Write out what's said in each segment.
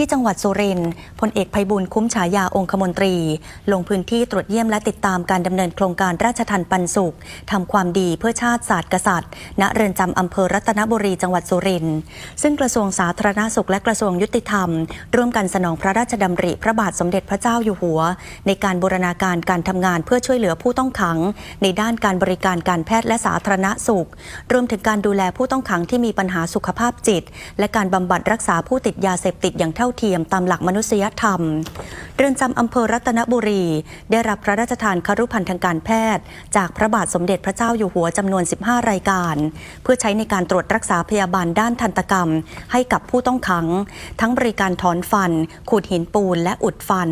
ที่จังหวัดสุรินทร์พลเอกภัยบุญคุ้มฉายาองคมนตรี ลงพื้นที่ตรวจเยี่ยมและติดตามการดำเนินโครงการราชทันปันสุขทำความดีเพื่อชาติศาสตร์กษัตริย์ ณเรือนจำอำเภอรัตนบุรีจังหวัดสุรินทร์ซึ่งกระทรวงสาธารณสุขและกระทรวงยุติธรรม ร่วมกันสนองพระราชดำริพระบาทสมเด็จพระเจ้าอยู่หัว ในการบูรณาการการทำงานเพื่อช่วยเหลือผู้ต้องขัง ในด้านการบริการการแพทย์และสาธารณสุข รวมถึงการดูแลผู้ต้องขังที่มีปัญหาสุขภาพจิต และการบำบัดรักษาผู้ติดยาเสพติดอย่างเท่าเทียมตามหลักมนุษยธรรม เรือนจำอำเภอรัตนบุรี ได้รับพระราชทานครุพันธ์ทางการแพทย์ จากพระบาทสมเด็จพระเจ้าอยู่หัวจำนวน 15 รายการ เพื่อใช้ในการตรวจรักษาพยาบาลด้านทันตกรรม ให้กับผู้ต้องขัง ทั้งบริการถอนฟัน ขูดหินปูนและอุดฟัน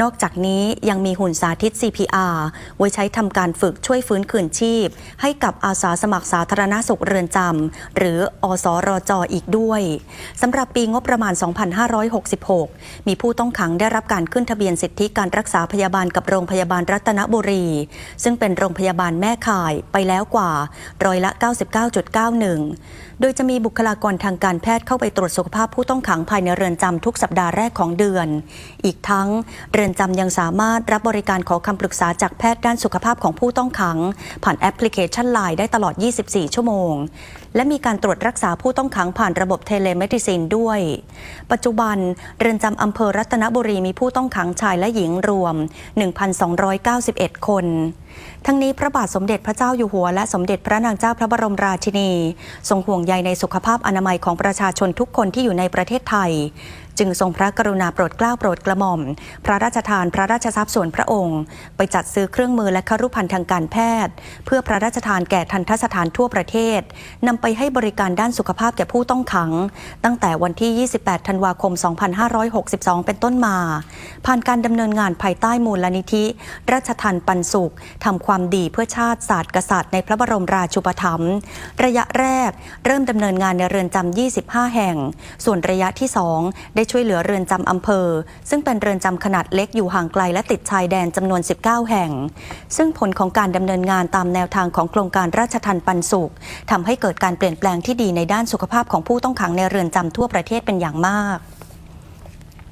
นอกจากนี้ยังมีหุ่นสาธิต CPR ไว้ใช้ทำการฝึกช่วยฟื้นคืนชีพ ให้กับอาสาสมัครสาธารณสุขเรือนจำหรืออสรจอีกด้วยสำหรับปีงบประมาณ 2566 มีผู้ต้องขังได้รับการขึ้นทะเบียนสิทธิการรักษาพยาบาลกับโรงพยาบาลรัตนบุรี ซึ่งเป็นโรงพยาบาลแม่ข่ายไปแล้วกว่าร้อยละ 99.91 โดยจะมีบุคลากรทางการแพทย์เข้าไปตรวจสุขภาพผู้ต้องขังภายในเรือนจำทุกสัปดาห์แรกของเดือน อีกทั้งเรือนจำยังสามารถรับบริการขอคำปรึกษาจากแพทย์ด้านสุขภาพของผู้ต้องขัง ผ่านแอปพลิเคชัน Line ได้ตลอด 24 ชั่วโมง และมีการตรวจรักษาผู้ต้องขังผ่านระบบเทเลเมดิซินด้วย ปัจจุบันเรือนจำอำเภอรัตนบุรีมีผู้ต้องต้องขังชายและหญิงรวม 1,291 คน ทั้งนี้พระบาทสมเด็จพระเจ้าอยู่หัวและสมเด็จพระนางเจ้าพระบรมราชินี ทรงห่วงใยในสุขภาพอนามัยของประชาชนทุกคนที่อยู่ในประเทศไทย จึงทรงพระกรุณาโปรดเกล้าโปรดกระหม่อม พระราชทานพระราชทรัพย์ส่วนพระองค์ ไปจัดซื้อเครื่องมือและครุภัณฑ์ทางการแพทย์ เพื่อพระราชทานแก่ทันทสถานทั่วประเทศนำไปให้บริการด้านสุขภาพแก่ผู้ต้องขัง ตั้งแต่วันที่ 28 ธันวาคม 2562 เป็นต้นมา ผ่านการดำเนินงานภายใต้มูลนิธิ ราชทันปันสุขทำความดีเพื่อชาติศาสตร์กษัตริย์ในพระบรมราชูปถัมภ์ระยะแรก เริ่มดำเนินงานในเรือนจำ25 แห่ง ส่วนระยะที่ 2 ได้ช่วยเหลือเรือนจำอำเภอ ซึ่งเป็นเรือนจำขนาดเล็กอยู่ห่างไกลและติดชายแดนจำนวน 19 แห่ง ซึ่งผลของการดำเนินงานตามแนวทางของโครงการราชทันปันสุขทำให้เกิดการเปลี่ยนแปลงที่ดีในด้านสุขภาพของผู้ต้องขังในเรือนจำทั่วประเทศเป็นอย่างมาก